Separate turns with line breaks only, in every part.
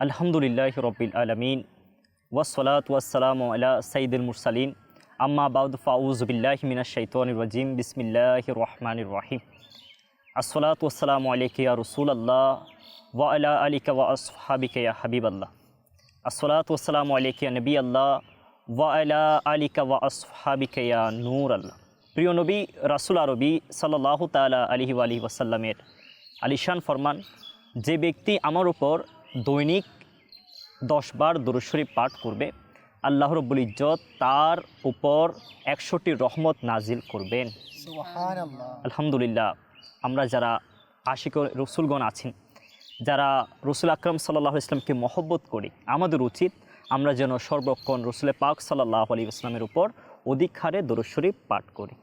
আলহামদুলিল্লাহ রবিল আলমিন ওয়াসলাত ওয়াসালাম আলা সঈদুল মুরসালিন আম্মা বাউদ ফাউজবিল্লাহ মিনা শৈতন রাজিম বিসমিল্লাহ রহমান রাহিম আসসালাত ওয়াসালাম আলিকিয়া রসুল আল্লাহ ওয়া আলা আলিকা ওয়া আসহাবিকা ইয়া হাবিব আল্লাহ আসসালাত ওয়াসালাম আলিকিয়া নবী আল্লাহ ওয়া আলা আলিকা ওয়া আসহাবিকা ইয়া নূর আল্লাহ প্রিয় নবী রাসুল আরবি সাল্লাহ তালা আলহি আলহি ওয়াসাল্লামের আলিশান ফরমান, যে ব্যক্তি আমার উপর দৈনিক দশবার দরুশরীফ পাঠ করবে। আল্লাহ রব্বুল ইজ্জত তার উপর একশোটি রহমত নাজিল করবেন। আলহামদুলিল্লাহ আমরা যারা আশিক রসুলগণ আছেন যারা রসুল আকরম সাল্লাহ ইসলামকে মহব্বত করি আমাদের উচিত আমরা যেন সর্বক্ষণ রসুল পাক সাল্লাহ আলী ইসলামের উপর অধিক হারে দরুশরীফ পাঠ করি।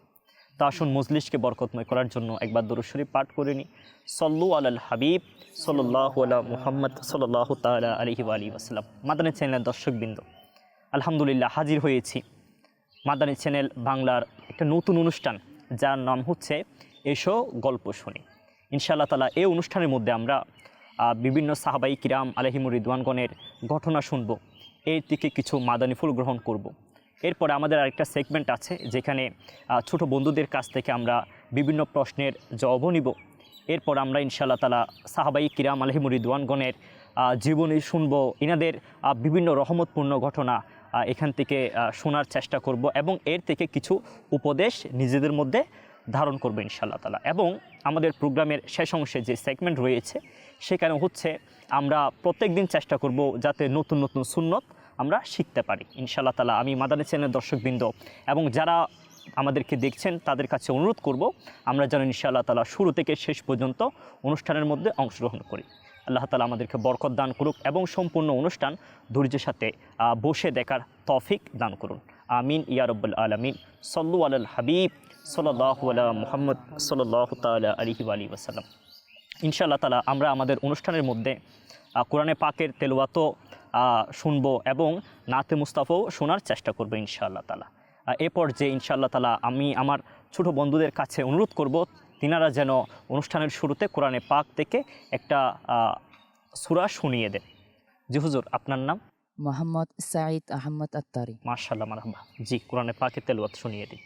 তা আসুন মজলিশকে বরকতময় করার জন্য একবার দরুশরীফ পাঠ করে নিই সল্লু আল হাবিব সাল্লাহ আলা মুহাম্মদ সাল্লাহ তালা আলহি আলী আসসালাম মাদানী চ্যানেলের দর্শকবৃন্দ, আলহামদুলিল্লাহ হাজির হয়েছি। মাদানী চ্যানেল বাংলার একটা নতুন অনুষ্ঠান, যার নাম হচ্ছে এসো গল্প শুনি। ইনশাআল্লাহ তালা এই অনুষ্ঠানের মধ্যে আমরা বিভিন্ন সাহাবাই কিরাম আলহিমুর রিদওয়ানগণের ঘটনা শুনব। এর থেকে কিছু মাদানী ফুল গ্রহণ করব। এরপরে আমাদের আরেকটা সেগমেন্ট আছে যেখানে ছোট বন্ধুদের কাছ থেকে আমরা বিভিন্ন প্রশ্নের জবাবও নিব। এরপর আমরা ইনশাআল্লাহ তালা সাহাবাই কিরাম আলহিমুর রিদওয়ানগণের জীবনী শুনব। ইনাদের আহ, বিভিন্ন রহমতপূর্ণ ঘটনা এখান থেকে শোনার চেষ্টা করব এবং এর থেকে কিছু উপদেশ নিজেদের মধ্যে ধারণ করব ইনশাআল্লাহ তালা এবং আমাদের প্রোগ্রামের শেষ অংশে যে সেগমেন্ট রয়েছে সেখানে হচ্ছে আমরা প্রত্যেক দিন চেষ্টা করব যাতে নতুন নতুন সুন্নত আমরা শিখতে পারি। ইনশাআল্লাহ তালা আমি মাদানী চ্যানেলের দর্শকবৃন্দ এবং যারা আমাদেরকে দেখছেন তাদের কাছে অনুরোধ করব, আমরা যেন ইনশাআল্লাহ তালা শুরু থেকে শেষ পর্যন্ত অনুষ্ঠানের মধ্যে অংশগ্রহণ করি। আল্লাহ তালা আমাদেরকে বরকত দান করুক এবং সম্পূর্ণ অনুষ্ঠান ধৈর্যের সাথে বসে দেখার তফিক দান করুন। আমিন, ইয়া রব্বুল আলমিন। সল্লু আল হাবিব সাল্লাহ আলা মুহাম্মদ সাল্লাহ তালা আলহি আলী ওসাল্লাম ইনশাআল্লাহ তালা আমরা আমাদের অনুষ্ঠানের মধ্যে কোরআনে পাকের তেলোয়াতো শুনবো এবং নাতে মুস্তাফাও শোনার চেষ্টা করবো ইনশাআল্লাহ তালা আহ, এ পর্যায়ে ইনশাআল্লাহ তালা আমি আমার ছোট বন্ধুদের কাছে অনুরোধ করব তিনারা যেন অনুষ্ঠানের শুরুতে কোরআনে পাক থেকে একটা আহ, সূরা শুনিয়ে দেন জি হুজুর আপনার নাম
মোহাম্মদ সাঈদ আহমদ আত্তারি
মার্শাল্লাহ মারহাবা জি কোরআনে পাকে তেলোয়াত শুনিয়ে দিন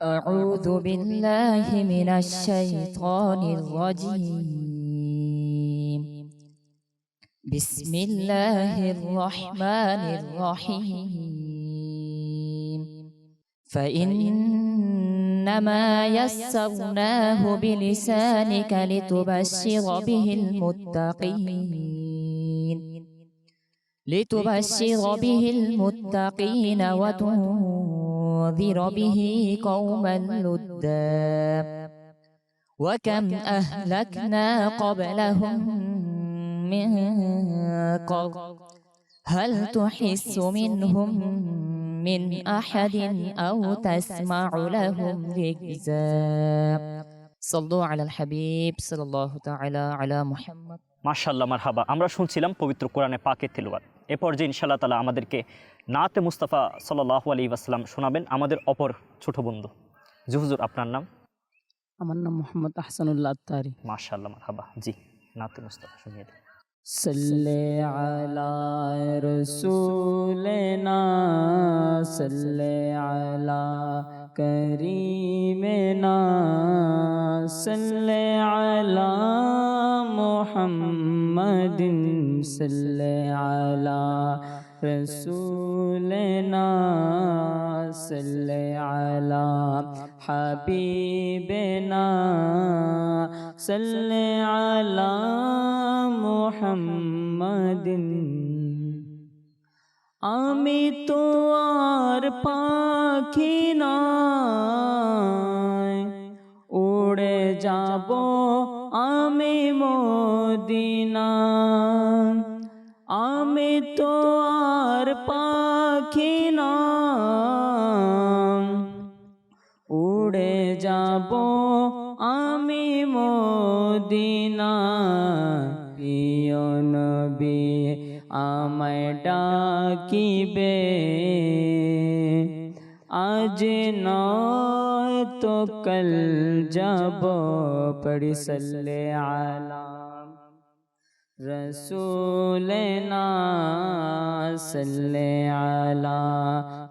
أعوذ بالله من الشيطان الرجيم بسم الله الرحمن الرحيم. فإنما يسرناه بلسانك لتبشر به المتقين. لتبشر به المتقين وتنذر به قوما لدا. وكم أهلكنا قبلهم من قرن هل تحس منهم من أحد أو تسمع لهم ركزا صلوا على الحبيب صلى الله تعالى على محمد
মার্শাল্লাহ মারহাবা আমরা শুনছিলাম পবিত্র কোরআনে পাকে তেলোয়াত এ পর্যায়ে ইনশাআল্লাহ তালা আমাদেরকে নাতে মুস্তাফা সাল্লাহ আলী আসসালাম শোনাবেন আমাদের অপর ছোট বন্ধু জি হুজুর আপনার নাম
আমার নাম মোহাম্মদ আহসানুল্লাহ আত্তারি
মার্শাল্লাহ মারহাবা জি নাতে মুস্তাফা শুনিয়ে দিন
সাল্লে আলা রসুলনা সাল্লে আলা করিমেনা সাল্লে আলা মুহাম্মাদিন সাল্লে আলা রসুলনা সাল্লে আলা হাবিবেনা সাল্লে আলা মুহাম্মাদিন। আমি তো আর পাখি নয় উড়ে যাব আমি মদিনা আমি তো আর পাখি নয় উড়ে যাব আমি মদিনা نبی او نبی آمیں ڈاکی بے آج نو تو کل جب پڑی صلی عالم رسولنا صلی علی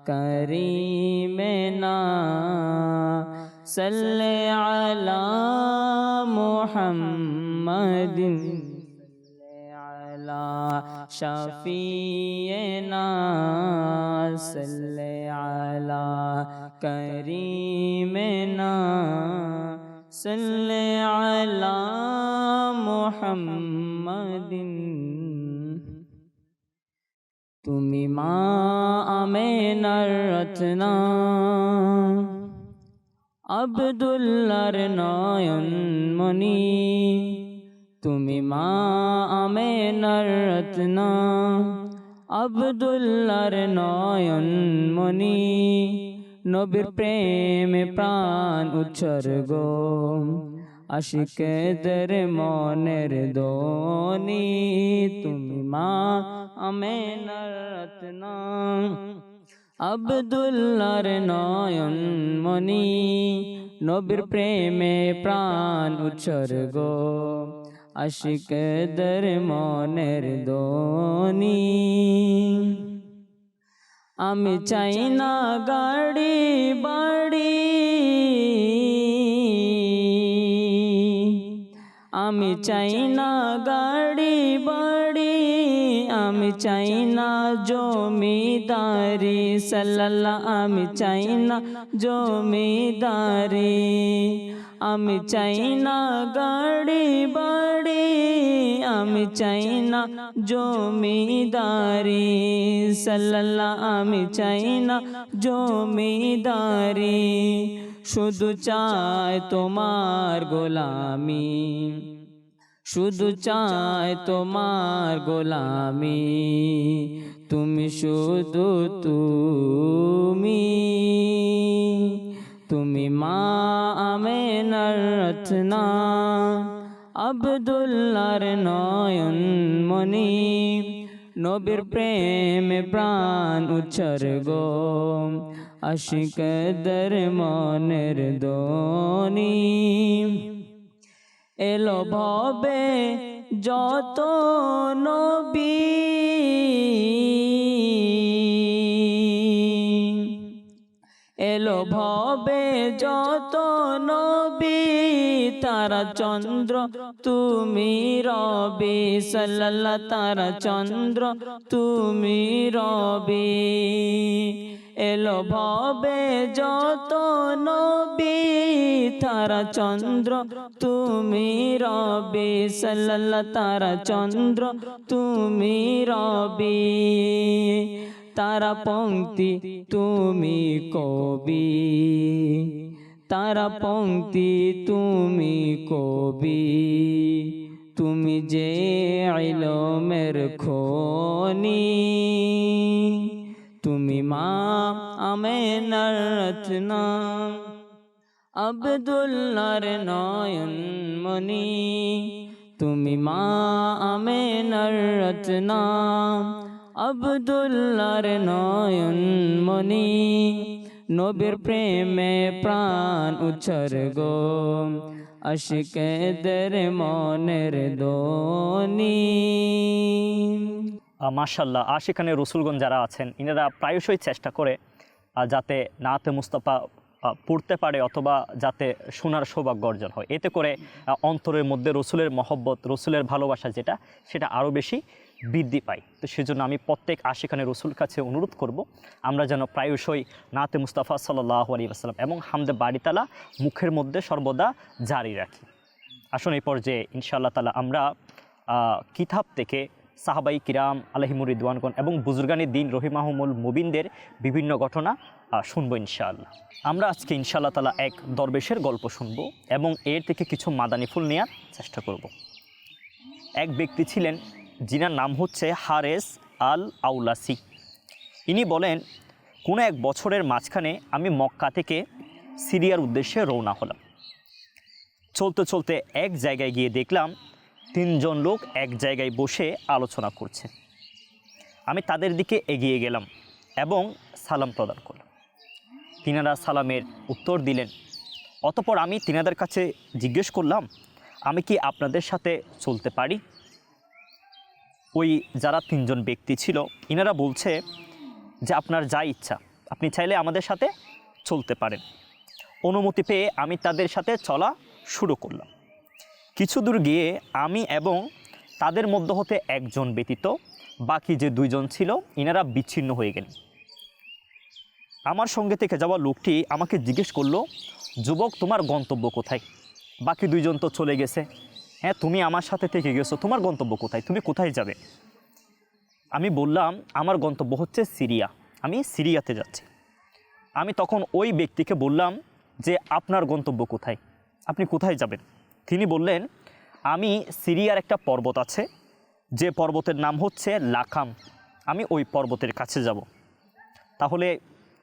کریمنا صلی علی محمد شفينا صل على كريمنا صل على محمد তুমি মা আমেনার রচনা আব্দুল্লার নয়ন মনি তুমি মা আমেনার রচনা আবদুল্লার নয়ন মনি নবীর প্রেমে প্রাণ উৎসর্গ। আশিকদের মনের দোনি তুমি মা আমেনার রত্না আবদুল্লার নয়ন মনি নবীর প্রেমে প্রাণ উৎসর্গ। আশিকদের মনের দোনি আমি চাই না গাড়ি বাড়ি। আমি চাই না গাড়ি বাড়ি। আমি চাই না জমিদারি সাল্লাল্লাহ। আমি চাই না জমিদারি। আমি চাই না গাড়ি বাড়ি। আমি চাই না জমিদারি। সাল্লাল্লাহ, আমি চাই না জমিদারি। শুধু চায় তোমার গোলামি। শুধু চায় তোমার গোলামি। তুমি শুধু তুমি। তুমি মা আমেনার রচনা আবদুল্লার নয়ন মনি নবীর প্রেমে প্রাণ উৎসর্গ। আশিকদের মনের দোনি এলো ভবে যত নবী। এলো ভবে যত নবী তারা চন্দ্র তুমি রবি সাল্লাল্লাহ তারা চন্দ্র তুমি রবি। এলো ভবে যত নবী তারা চন্দ্র তুমি রবি সাল্লাল্লাহ তারা চন্দ্র তুমি রবি। তারা পঙ্ক্তি তুমি কবি। তারা পঙ্ক্তি তুমি কবি। তুমি যে মের খনি। তুমি মা আমেনার রচনা। আবদুল্লার নয়ন মনি তুমি মা আমেনার রচনা। আবদুল্লার নয়ন মনি নবীর প্রেমে প্রাণ উৎসর্গ। আশিকদের মনের দোনি
মাশাল্লাহ আশিখানে রসুলগণ যারা আছেন, ইনারা প্রায়শই চেষ্টা করে যাতে নাতে মুস্তাফা পড়তে পারে অথবা যাতে শোনার সৌভাগ্য অর্জন হয়। এতে করে অন্তরের মধ্যে রসুলের মহব্বত, রসুলের ভালোবাসা যেটা, সেটা আরও বেশি বৃদ্ধি পায়। তো সেজন্য আমি প্রত্যেক আশিখানে রসুল কাছে অনুরোধ করব, আমরা যেন প্রায়শই নাতে মুস্তাফা সাল্লাহ আলী আসসালাম এবং হামদে বাড়িতালা মুখের মধ্যে সর্বদা জারি রাখি। আসুন এই পর্যায়ে ইনশাআল্লাহ তালা আমরা কিতাব থেকে সাহাবাই কিরাম আলহিমুর রিদওয়ানগণ এবং বুজুর্গানি দিন রহিমাহমুল মুবিনদের বিভিন্ন ঘটনা শুনব ইনশাআল্লাহ। আমরা আজকে ইনশাআল্লাহ তালা এক দরবেশের গল্প শুনব এবং এর থেকে কিছু মাদানি ফুল নেওয়ার চেষ্টা করব। এক ব্যক্তি ছিলেন যিনার নাম হচ্ছে হারেস আল আউলাসি ইনি বলেন, কোনো এক বছরের মাঝখানে আমি মক্কা থেকে সিরিয়ার উদ্দেশ্যে রওনা হলাম। চলতে চলতে এক জায়গায় গিয়ে দেখলাম তিনজন লোক এক জায়গায় বসে আলোচনা করছে। আমি তাদের দিকে এগিয়ে গেলাম এবং সালাম প্রদান করলাম। তিনারা সালামের উত্তর দিলেন, অতপর আমি তিনাদের কাছে জিজ্ঞেস করলাম, আমি কি আপনাদের সাথে চলতে পারি? ওই যারা তিনজন ব্যক্তি ছিল, ইনারা বলছে যে আপনার যা ইচ্ছা, আপনি চাইলে আমাদের সাথে চলতে পারেন। অনুমতি পেয়ে আমি তাদের সাথে চলা শুরু করলাম। কিছু দূর গিয়ে আমি এবং তাদের মধ্য হতে একজন ব্যতীত বাকি যে দুইজন ছিল, ইনারা বিচ্ছিন্ন হয়ে গেলেন। আমার সঙ্গে থেকে যাওয়া লোকটি আমাকে জিজ্ঞেস করল, যুবক, তোমার গন্তব্য কোথায়? বাকি দুইজন তো চলে গেছে। হ্যাঁ তুমি আমার সাথে থেকে গেছো, তোমার গন্তব্য কোথায়? তুমি কোথায় যাবে? আমি বললাম, আমার গন্তব্য হচ্ছে সিরিয়া। আমি সিরিয়াতে যাচ্ছি। আমি তখন ওই ব্যক্তিকে বললাম যে, আপনার গন্তব্য কোথায়? আপনি কোথায় যাবেন? তিনি বললেন, আমি সিরিয়ার একটা পর্বত আছে, যে পর্বতের নাম হচ্ছে লাখাম। আমি ওই পর্বতের কাছে যাব। তাহলে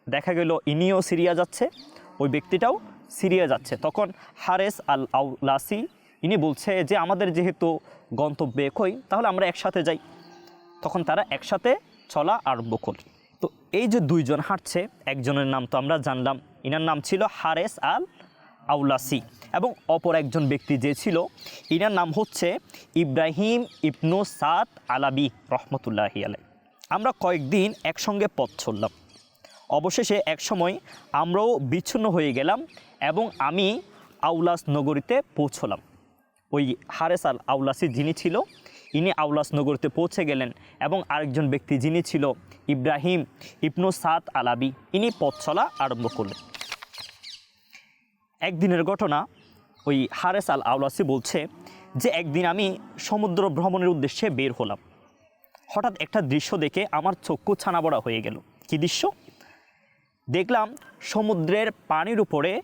দেখা গেল, ইনিও সিরিয়া যাচ্ছে, ওই ব্যক্তিটাও সিরিয়া যাচ্ছে। তখন হারেস আল আউলাসি ইনি বলছে যে, আমাদের যেহেতু গন্তব্যে একই, তাহলে আমরা একসাথে যাই। তখন তারা একসাথে চলা আরম্ভ করল। তো এই যে দুইজন হাঁটছে, একজনের নাম তো আমরা জানলাম, ইনার নাম ছিল হারেস আল আউলাসি এবং অপর একজন ব্যক্তি যে ছিল, ইনার নাম হচ্ছে ইব্রাহিম ইবনু সাদ আলাবি রহমতুল্লাহি আলাই আমরা কয়েকদিন একসঙ্গে পথ চললাম। অবশেষে একসময় আমরাও বিচ্ছিন্ন হয়ে গেলাম এবং আমি আউলাস নগরীতে পৌঁছলাম। ওই হারেস আল আউলাসি যিনি ছিল, ইনি আউলাস নগরীতে পৌঁছে গেলেন এবং আরেকজন ব্যক্তি যিনি ছিল, ইব্রাহিম ইবনু সাদ আলাবি ইনি পথ চলা আরম্ভ করলেন। একদিনের ঘটনা, ওই হারেস আল আউলাসি বলছে যে, একদিন আমি সমুদ্র ভ্রমণের উদ্দেশ্যে বের হলাম। হঠাৎ একটা দৃশ্য দেখে আমার চক্ষু ছানাবড়া হয়ে গেল। কি দৃশ্য? দেখলাম সমুদ্রের পানির উপরে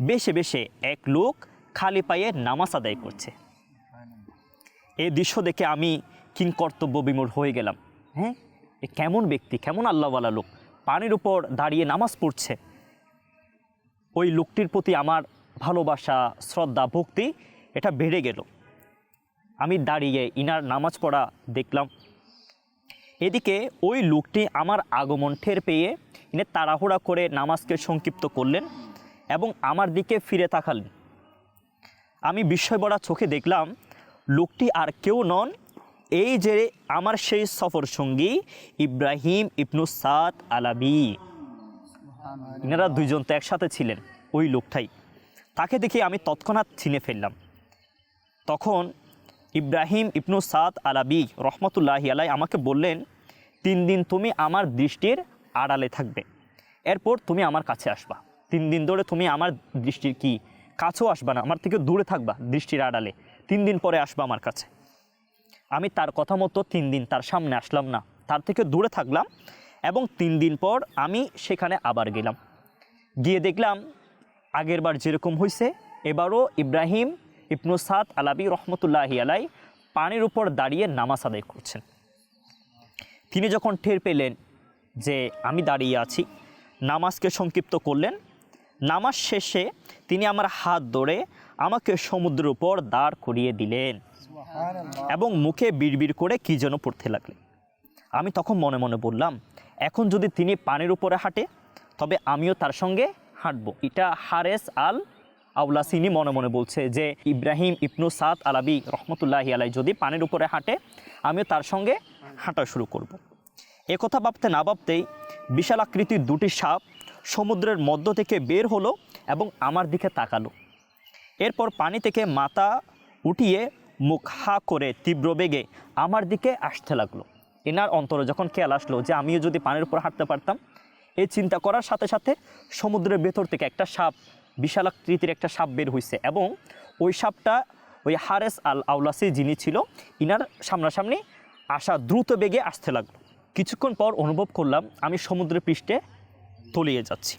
বেশে বেশে এক লোক খালি পায়ে নামাজ আদায় করছে। এই দৃশ্য দেখে আমি কিং কর্তব্য বিমূঢ় হয়ে গেলাম। হ্যাঁ? এ কেমন ব্যক্তি, কেমন আল্লাহওয়ালা লোক। পানির উপর দাঁড়িয়ে নামাজ পড়ছে। ওই লোকটির প্রতি আমার ভালোবাসা, শ্রদ্ধা, ভক্তি, এটা বেড়ে গেল। আমি দাঁড়িয়ে ইনার নামাজ পড়া দেখলাম। এদিকে ওই লোকটি আমার আগমন ঠের পেয়ে ইনি তাড়াহুড়া করে নামাজকে সংক্ষিপ্ত করলেন এবং আমার দিকে ফিরে তাকালেন। আমি বিস্ময়বড়া চোখে দেখলাম, লোকটি আর কেউ নন। এই যে আমার সেই সফর সঙ্গী ইব্রাহিম ইবনু সাদ আলাবি এনারা দুইজন তো একসাথে ছিলেন, ওই লোকটাই। তাকে দেখে আমি তৎক্ষণাৎ চিনে ফেললাম। তখন ইব্রাহিম ইবনু সাদ আলাবি রহমতুল্লাহি আলাই আমাকে বললেন, তিন দিন তুমি আমার দৃষ্টির আড়ালে থাকবে। এরপর তুমি আমার কাছে আসবা। তিন দিন ধরে তুমি আমার দৃষ্টির কি কাছেও আসবা না, আমার থেকে দূরে থাকবা দৃষ্টির আড়ালে। তিন দিন পরে আসবা আমার কাছে। আমি তার কথা মতো তিন দিন তার সামনে আসলাম না, তার থেকে দূরে থাকলাম এবং তিন দিন পর আমি সেখানে আবার গেলাম। গিয়ে দেখলাম আগেরবার যেরকম হয়েছে এবারও ইব্রাহিম ইবনু সাদ আলাবি রহমতুল্লাহি আলাই পানির উপর দাঁড়িয়ে নামাজ আদায় করছেন। তিনি যখন টের পেলেন যে আমি দাঁড়িয়ে আছি, নামাজকে সংক্ষিপ্ত করলেন নামাজ শেষে তিনি আমার হাত ধরে আমাকে সমুদ্রের উপর দাঁড় করিয়ে দিলেন এবং মুখে বিড়বিড় করে কী যেন পড়তে লাগলেন। আমি তখন মনে মনে বললাম এখন যদি তিনি পানির উপরে হাঁটে তবে আমিও তার সঙ্গে হাঁটবো। এটা হারেস আল আউলাসিনি মনে মনে বলছে যে ইব্রাহিম ইবনু সাদ আলাবি রহমতুল্লাহি আলাই যদি পানির উপরে হাঁটে আমিও তার সঙ্গে হাঁটা শুরু করব। একথা ভাবতে না ভাবতেই বিশাল আকৃতির দুটি সাপ সমুদ্রের মধ্য থেকে বের হলো এবং আমার দিকে তাকালো। এরপর পানি থেকে মাথা উঠিয়ে মুখ হা করে তীব্র বেগে আমার দিকে আসতে লাগল। এনার অন্তরে যখন খেয়াল আসলো যে আমিও যদি পানির উপর হাঁটতে পারতাম এই চিন্তা করার সাথে সাথে সমুদ্রের ভেতর থেকে একটা সাপ, বিশাল আকৃতির একটা সাপ বের হয়েছে এবং ওই সাপটা, ওই হারেস আল আউলাসি যিনি ছিল, ইনার সামনাসামনি আসা দ্রুত বেগে আসতে লাগল। কিছুক্ষণ পর অনুভব করলাম আমি সমুদ্রের পৃষ্ঠে তলিয়ে যাচ্ছি।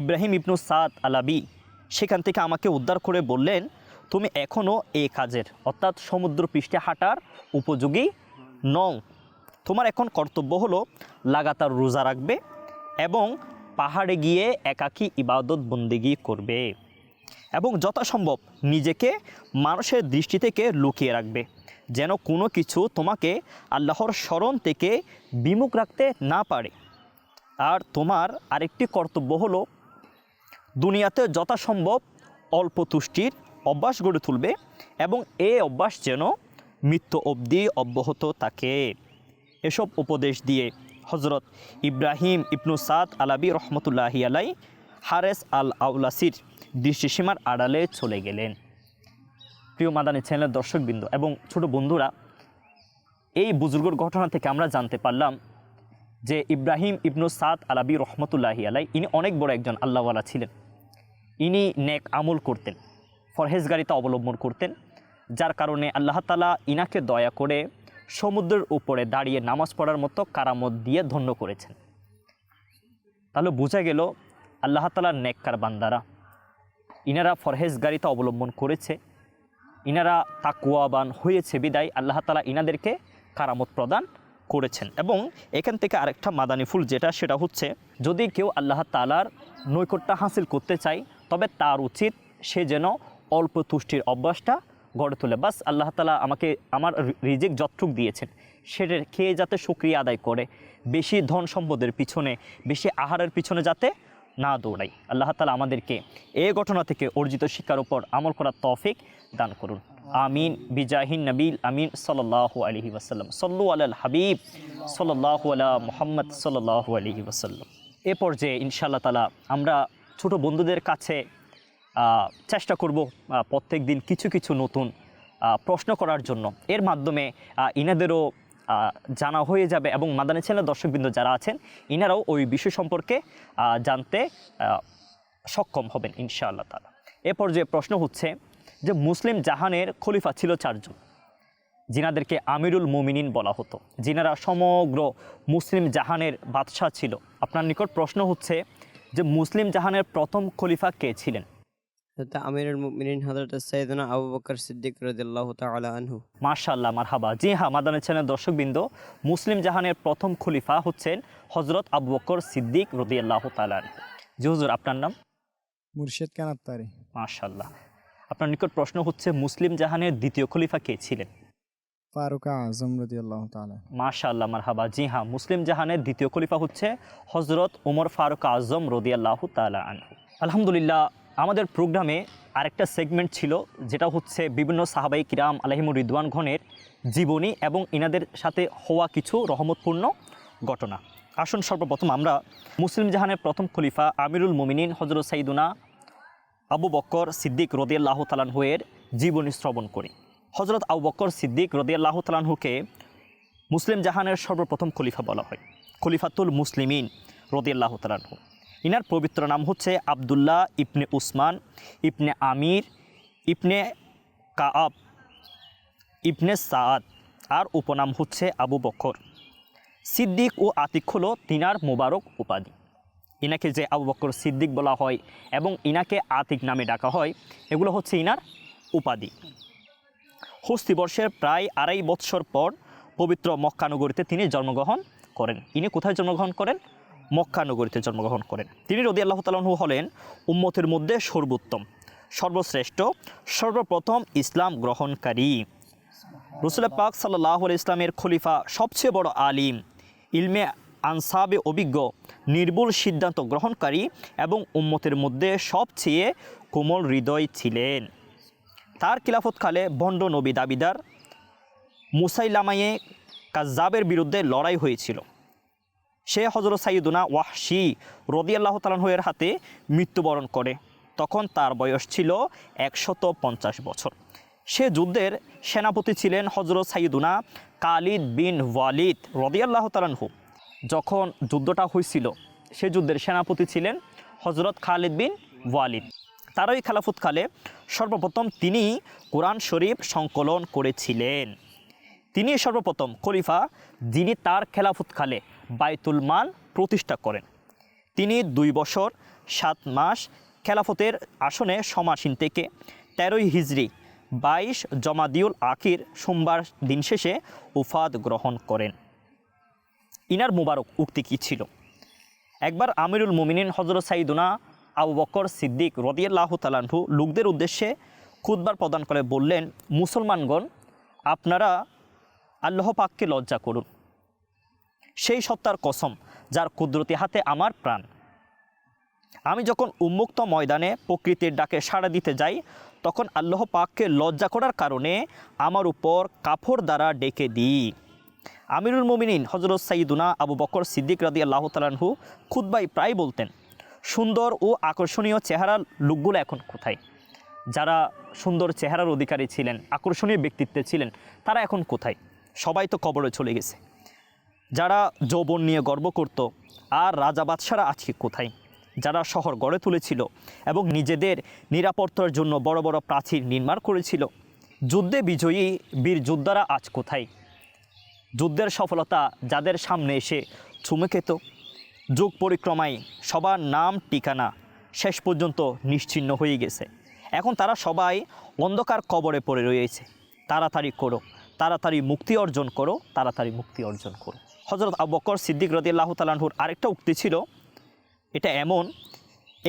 ইব্রাহিম ইবনু সাদ আলাবি সেখান থেকে আমাকে উদ্ধার করে বললেন, তুমি এখনও এ কাজের, অর্থাৎ সমুদ্র পৃষ্ঠে হাঁটার উপযোগী নও। তোমার এখন কর্তব্য হলো লাগাতার রোজা রাখবে এবং পাহাড়ে গিয়ে একাকী ইবাদত বন্দিগি করবে এবং যথাসম্ভব নিজেকে মানুষের দৃষ্টি থেকে লুকিয়ে রাখবে। যেন কোনো কিছু তোমাকে আল্লাহর স্মরণ থেকে বিমুখ রাখতে না পারে। আর তোমার আরেকটি কর্তব্য হলো, দুনিয়াতে যথাসম্ভব অল্প তুষ্টির অভ্যাস গড়ে তুলবে এবং এই অভ্যাস যেন মৃত্যু অবধি অব্যাহত থাকে। এসব উপদেশ দিয়ে হজরত ইব্রাহিম ইবনু সাদ আলাবি রহমতুল্লাহি আলাই হারেস আল আউলাসির দৃষ্টিসীমার আড়ালে চলে গেলেন। প্রিয় মাদানী চ্যানেলের দর্শকবৃন্দ এবং ছোট বন্ধুরা, এই বুজুর্গর ঘটনা থেকে আমরা জানতে পারলাম যে ইব্রাহিম ইবনু সাদ আলাবি রহমতুল্লাহি আলাই ইনি অনেক বড় একজন আল্লাহওয়ালা ছিলেন। ইনি নেক আমল করতেন ফরহেজগারিতা অবলম্বন করতেন, যার কারণে আল্লাহ তালা ইনাকে দয়া করে সমুদ্রের উপরে দাঁড়িয়ে নামাজ পড়ার মতো কারামত দিয়ে ধন্য করেছেন। তাহলে বোঝা গেল আল্লাহ তালার নেককার বান্দারা। ইনারা ফরহেজগারিতা অবলম্বন করেছে, ইনারা তাকুয়াবান হয়েছে বিদায়। আল্লাহ তালা ইনাদেরকে কারামত প্রদান করেছেন। এবং এখান থেকে আরেকটা মাদানি ফুল যেটা, সেটা হচ্ছে, যদি কেউ আল্লাহ তালার নৈকট্য হাসিল করতে চায়, তবে তার উচিত সে যেন অল্প তুষ্টির অভ্যাসটা গড়ে তোলে। বাস আল্লাহ তালা আমাকে, আমার রিজেক যতটুক দিয়েছেন, সেটা খেয়ে যাতে সুক্রিয়া আদায় করে, বেশি ধন সম্পদের পিছনে, বেশি আহারের পিছনে যাতে না দৌড়াই আল্লাহ তালা আমাদেরকে এ ঘটনা থেকে অর্জিত শিক্ষার উপর আমল করার তৌফিক দান করুন। আমিন, বিজাহিন নবীল আমিন সাল্লাহ আলহি ওয়াসাল্লাম। সল্লু আল হাবিব সাল্লাহ আলা মোহাম্মদ সাল্লাহ আলহি ওয়াসাল্লাম। এ পর্যায়ে ইনশাআল্লাহ তালা আমরা ছোট বন্ধুদের কাছে চেষ্টা করব প্রত্যেক দিন কিছু কিছু নতুন প্রশ্ন করার জন্য। এর মাধ্যমে ইনাদেরও জানা হয়ে যাবে এবং মাদানী চ্যানেল দর্শকবৃন্দ যারা আছেন, ইনারাও ওই বিষয় সম্পর্কে জানতে সক্ষম হবেন ইনশাআল্লাহ তালা এ পর্যায়ে প্রশ্ন হচ্ছে যে মুসলিম জাহানের খলিফা ছিল চারজন। যিনাদেরকে আমিরুল মুমিনিন বলা হতো। যিনারা সমগ্র মুসলিম জাহানের বাদশাহ ছিল। আপনার নিকট প্রশ্ন হচ্ছে যে মুসলিম জাহানের প্রথম খলিফা কে ছিলেন?
হযরত আমিরুল মুমিনিন হযরত সাইয়েদনা আবু বকর সিদ্দিক রাদিয়াল্লাহু তাআলা আনহু।
মার্শাল্লাহ মারহাবা। জি হ্যাঁ চ্যানেল দর্শকবৃন্দ মুসলিম জাহানের প্রথম খলিফা হচ্ছেন হজরত আবু বকর সিদ্দিক রদিয়াল্লাহ জি হুজুর আপনার নাম?
মুর্শেদ কানাত্তারি
মার্শাল্লাহ আপনার নিকট প্রশ্ন হচ্ছে মুসলিম জাহানের দ্বিতীয় খলিফা কে ছিলেন?
ফারুক আজম রদি আল্লাহ তালা
মাশাআল্লাহ মারহাবা। জি হ্যাঁ মুসলিম জাহানের দ্বিতীয় খলিফা হচ্ছে হজরত উমর ফারুক আজম রদিয়াল্লাহ তালা আনহু। আলহামদুলিল্লাহ আমাদের প্রোগ্রামে আরেকটা সেগমেন্ট ছিল যেটা হচ্ছে বিভিন্ন সাহাবাই কিরাম আলহিমুর রিদওয়ান ঘনের জীবনী এবং ইনাদের সাথে হওয়া কিছু রহমতপূর্ণ ঘটনা। আসুন সর্বপ্রথম আমরা মুসলিম জাহানের প্রথম খলিফা আমিরুল মুমিনিন হজরত সাইদুনা আবু বক্কর সিদ্দিক রদিয়াল্লাহ তালানহুয়ের জীবনী শ্রবণ করি। হজরত আবু বক্কর সিদ্দিক রদিয়াল্লাহ তালানহুকে মুসলিম জাহানের সর্বপ্রথম খলিফা বলা হয়, খলিফাতুল মুসলিমিন রদিয়াল্লাহ তালানহু ইনার পবিত্র নাম হচ্ছে আবদুল্লাহ ইবনে উসমান ইবনে আমির ইবনে কাআব ইবনে সাদ আর উপনাম হচ্ছে আবু বকর সিদ্দিক ও আতিক হলো তিনার মোবারক উপাধি। ইনাকে যে আবু বকর সিদ্দিক বলা হয় এবং ইনাকে আতিক নামে ডাকা হয়, এগুলো হচ্ছে ইনার উপাধি। হস্তি বর্ষের প্রায় আড়াই বৎসর পর পবিত্র মক্কানগরীতে তিনি জন্মগ্রহণ করেন। ইনি কোথায় জন্মগ্রহণ করেন? মক্কানগরীতে জন্মগ্রহণ করেন। তিনি রদি আল্লাহ তালু হলেন উম্মতের মধ্যে সর্বোত্তম, সর্বশ্রেষ্ঠ, সর্বপ্রথম ইসলাম গ্রহণকারী। রসুল পাক সাল্লাহ ইসলামের খলিফা, সবচেয়ে বড় আলিম, ইলমে আনসাবে অভিজ্ঞ নির্ভুল সিদ্ধান্ত গ্রহণকারী এবং উম্মতের মধ্যে সবচেয়ে কোমল হৃদয় ছিলেন। তার খিলাফতকালে ভণ্ড নবী দাবিদার মুসাইলামায়ে কাজাবের বিরুদ্ধে লড়াই হয়েছিল। সে হজরত সাইদুনা ওয়াহশি রদিয়াল্লাহ তালাহের হাতে মৃত্যুবরণ করে। তখন তার বয়স ছিল একশত পঞ্চাশ বছর। সে যুদ্ধের সেনাপতি ছিলেন হজরত সাইদুনা কালিদ বিন ওয়ালিদ রদিয়াল্লাহ তালানহু যখন যুদ্ধটা হয়েছিল সে যুদ্ধের সেনাপতি ছিলেন হজরত খালিদ বিন ওয়ালিদ। তারই খেলাফতকালে সর্বপ্রথম তিনি কোরআন শরীফ সংকলন করেছিলেন। তিনি সর্বপ্রথম খলিফা যিনি তার খেলাফতকালে বাইতুল মাল প্রতিষ্ঠা করেন। তিনি দুই বছর, সাত মাস খেলাফতের আসনে সমাসীন থেকে তেরোই হিজড়ি বাইশ জমাদিউল আখির সোমবার দিন শেষে উফাদ গ্রহণ করেন। ইনার মুবারক উক্তি কী ছিল? একবার আমিরুল মুমিনিন হজরত সাইদুনা আবু বকর সিদ্দিক রদিয়াল্লাহ তালাহু লোকদের উদ্দেশ্যে খুদবার প্রদান করে বললেন, মুসলমানগণ, আপনারা আল্লাহ পাককে লজ্জা করুন। সেই সত্তার কসম যার কুদরতি হাতে আমার প্রাণ। আমি যখন উন্মুক্ত ময়দানে প্রকৃতির ডাকে সাড়া দিতে যাই, তখন আল্লাহ পাককে লজ্জা করার কারণে আমার উপর কাপড় দ্বারা ডেকে দিই। আমিরুল মোমিনিন হজরত সাইদুনা আবু বকর সিদ্দিক রাদি আল্লাহ তালাহু খুদ্বাই প্রায় বলতেন, সুন্দর ও আকর্ষণীয় চেহারার লোকগুলো এখন কোথায়? যারা সুন্দর চেহারার অধিকারী ছিলেন, আকর্ষণীয় ব্যক্তিত্বে ছিলেন, তারা এখন কোথায়? সবাই তো কবরে চলে গেছে। যারা যৌবন নিয়ে গর্ব করত, আর রাজা বাদশারা আজকে কোথায়? যারা শহর গড়ে তুলেছিল এবং নিজেদের নিরাপত্তার জন্য বড় বড় প্রাচীর নির্মাণ করেছিল, যুদ্ধে বিজয়ী বীর যোদ্ধারা আজ কোথায়? যুদ্ধের সফলতা যাদের সামনে এসে চুমে খেত। যুগ পরিক্রমায় সবার নাম, ঠিকানা শেষ পর্যন্ত নিশ্চিহ্ন হয়ে গেছে। এখন তারা সবাই অন্ধকার কবরে পড়ে রয়েছে। তাড়াতাড়ি করো, তাড়াতাড়ি মুক্তি অর্জন করো, তাড়াতাড়ি মুক্তি অর্জন করো। হজরত আবু বকর সিদ্দিক রদি আল্লাহ তালাহুর আরেকটা উক্তি ছিল, এটা এমন,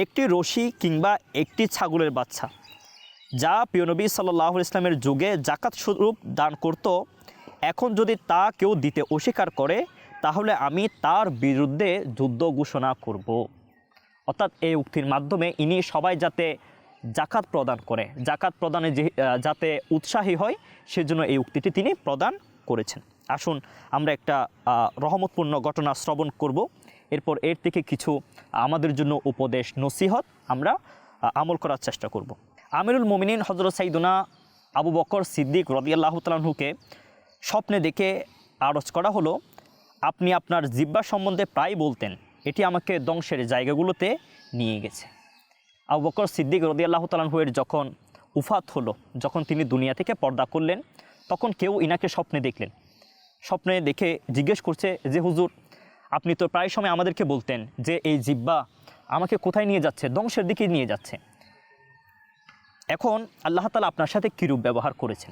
একটি রশি কিংবা একটি ছাগলের বাচ্চা, যা প্রিয়নবী সাল্লাহ ইসলামের যুগে জাকাত স্বরূপ দান করত এখন যদি তা কেউ দিতে অস্বীকার করে, তাহলে আমি তার বিরুদ্ধে যুদ্ধ ঘোষণা করব। অর্থাৎ এই উক্তির মাধ্যমে ইনি সবাই যাতে জাকাত প্রদান করে, জাকাত প্রদানে যে যাতে উৎসাহী হয়, সেজন্য এই উক্তিটি তিনি প্রদান করেছেন। আসুন আমরা একটা রহমতপূর্ণ ঘটনা শ্রবণ করব। এরপর এর থেকে কিছু আমাদের জন্য উপদেশ, নসিহত আমরা আমল করার চেষ্টা করব। আমিরুল মোমিনিন হজরত সাইদুনা আবু বকর সিদ্দিক রদিয়াল্লাহ তালাহুকে স্বপ্নে দেখে আরজ করা হলো, আপনি আপনার জিব্বা সম্বন্ধে প্রায় বলতেন, এটি আমাকে ধ্বংসের জায়গাগুলোতে নিয়ে গেছে। আবু বকর সিদ্দিক রদিয়াল্লাহ তালাহুয়ের যখন উফাত হলো, যখন তিনি দুনিয়া থেকে পর্দা করলেন, তখন কেউ ইনাকে স্বপ্নে দেখলেন। স্বপ্নে দেখে জিজ্ঞেস করছে যে, হুজুর, আপনি তো প্রায় সময় আমাদেরকে বলতেন যে, এই জিব্বা আমাকে কোথায় নিয়ে যাচ্ছে, ধ্বংসের দিকে নিয়ে যাচ্ছে। এখন আল্লাহ তালা আপনার সাথে কীরূপ ব্যবহার করেছেন?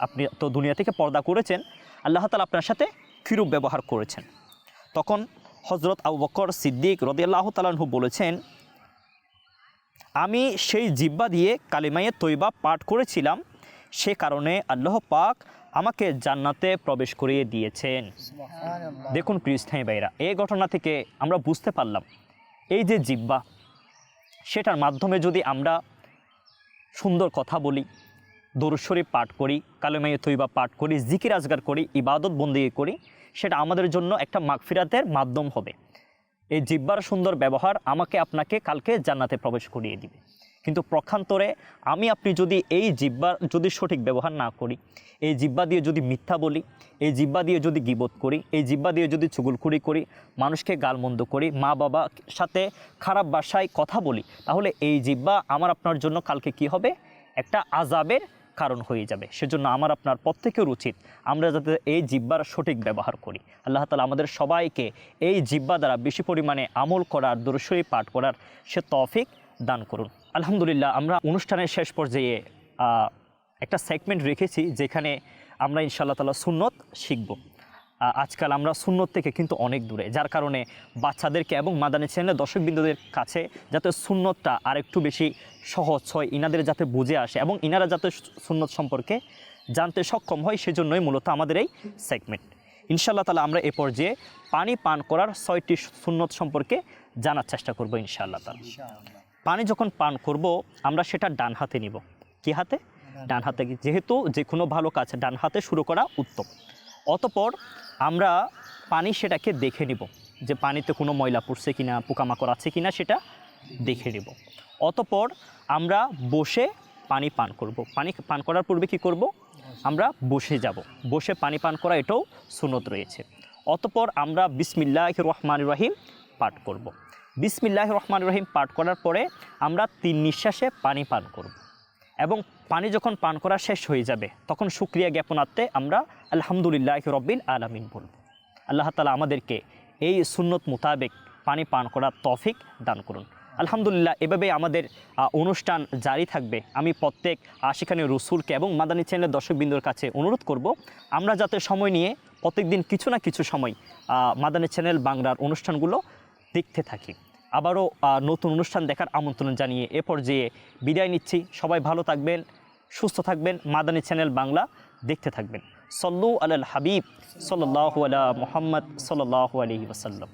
আপনি তো দুনিয়া থেকে পর্দা করেছেন আল্লাহ তালা আপনার সাথে কীরূপ ব্যবহার করেছেন? তখন হজরত আবু বকর সিদ্দিক আল্লাহ তালাহু বলেছেন আমি সেই জিব্বা দিয়ে কালিমায়ে তৈবা পাঠ করেছিলাম সে কারণে আল্লাহ পাক আমাকে জান্নাতে প্রবেশ করিয়ে দিয়েছেন। দেখুন প্রিয়স্থায়ী ভাইরা এই ঘটনা থেকে আমরা বুঝতে পারলাম এই যে জিব্বা সেটার মাধ্যমে যদি আমরা সুন্দর কথা বলি দরুশ্বরী পাঠ করি কালেমাই তৈবা পাঠ করি, জিকির আজগার করি, ইবাদত বন্দিগি করি, সেটা আমাদের জন্য একটা মাগফিরাতের মাধ্যম হবে। এই জিব্বার সুন্দর ব্যবহার আমাকে আপনাকে কালকে জান্নাতে প্রবেশ করিয়ে দিবে। কিন্তু প্রক্ষান্তরে আমি আপনি যদি এই জিব্বার যদি সঠিক ব্যবহার না করি, এই জিব্বা দিয়ে যদি মিথ্যা বলি, এই জিব্বা দিয়ে যদি গিবত করি, এই জিব্বা দিয়ে যদি চুগুলখুরি করি, মানুষকে গালমন্দ করি, মা বাবা সাথে খারাপ ভাষায় কথা বলি, তাহলে এই জিব্বা আমার আপনার জন্য কালকে কি হবে? একটা আজাবের কারণ হয়ে যাবে। সেজন্য আমার, আপনার প্রত্যেকের উচিত আমরা যাতে এই জিব্বার সঠিক ব্যবহার করি। আল্লাহ তালা আমাদের সবাইকে এই জিব্বা দ্বারা বেশি পরিমাণে আমল করার, দর্শই পাঠ করার সে তফিক দান করুন। আলহামদুলিল্লাহ, আমরা অনুষ্ঠানের শেষ পর্যায়ে একটা সেগমেন্ট রেখেছি যেখানে আমরা ইনশাআল্লাহ তালা সুন্নত শিখব। আজকাল আমরা সুন্নত থেকে কিন্তু অনেক দূরে, যার কারণে বাচ্চাদেরকে এবং মাদানী চ্যানেলের দর্শকবৃন্দদের কাছে যাতে সুন্নতটা আরেকটু বেশি সহজ হয়, ইনাদের যাতে বুঝে আসে এবং ইনারা যাতে সুন্নত সম্পর্কে জানতে সক্ষম হয়, সেজন্যই মূলত আমাদের এই সেগমেন্ট ইনশাল্লাহ তালা আমরা এ পর্যায়ে পানি পান করার ছয়টি সুন্নত সম্পর্কে জানার চেষ্টা করব ইনশাআল্লাহ তালা পানি যখন পান করব, আমরা সেটা ডান হাতে নিব। কি হাতে? ডান হাতে। যেহেতু যে কোনো ভালো কাজ ডান হাতে শুরু করা উত্তম। অতপর আমরা পানি সেটাকে দেখে নিব যে পানিতে কোনো ময়লা পড়ছে কিনা, পোকামাকড় আছে কিনা সেটা দেখে নিব। অতপর আমরা বসে পানি পান করব। পানি পান করার পূর্বে কি করব? আমরা বসে যাব। বসে পানি পান করা এটাও সুনত রয়েছে। অতপর আমরা বিসমিল্লাহ রহমান রহিম পাঠ করব। বিসমিল্লাহ রহমান রহিম পাঠ করার পরে আমরা তিন নিঃশ্বাসে পানি পান করব। এবং পানি যখন পান করা শেষ হয়ে যাবে, তখন সুক্রিয়া জ্ঞাপনার্থে আমরা আলহামদুলিল্লাহ রব্বিল আলমিন বলব। আল্লাহ তালা আমাদেরকে এই সুন্নত মোতাবেক পানি পান করার তফিক দান করুন। আলহামদুলিল্লাহ এভাবে আমাদের অনুষ্ঠান জারি থাকবে। আমি প্রত্যেক আশিখানি রসুলকে এবং মাদানী চ্যানেলের দর্শকবৃন্দর কাছে অনুরোধ করব, আমরা যাতে সময় নিয়ে প্রত্যেকদিন কিছু না কিছু সময় মাদানী চ্যানেল বাংলার অনুষ্ঠানগুলো দেখতে থাকি। আবারও নতুন অনুষ্ঠান দেখার আমন্ত্রণ জানিয়ে এ পর্যায়ে বিদায় নিচ্ছি। সবাই ভালো থাকবেন, সুস্থ থাকবেন। মাদানী চ্যানেল বাংলা, দেখতে থাকবেন। সল্লু আল হাবিব সল্লাহ আলা মোহাম্মদ সল্লাহ আলহি ওসাল্লাম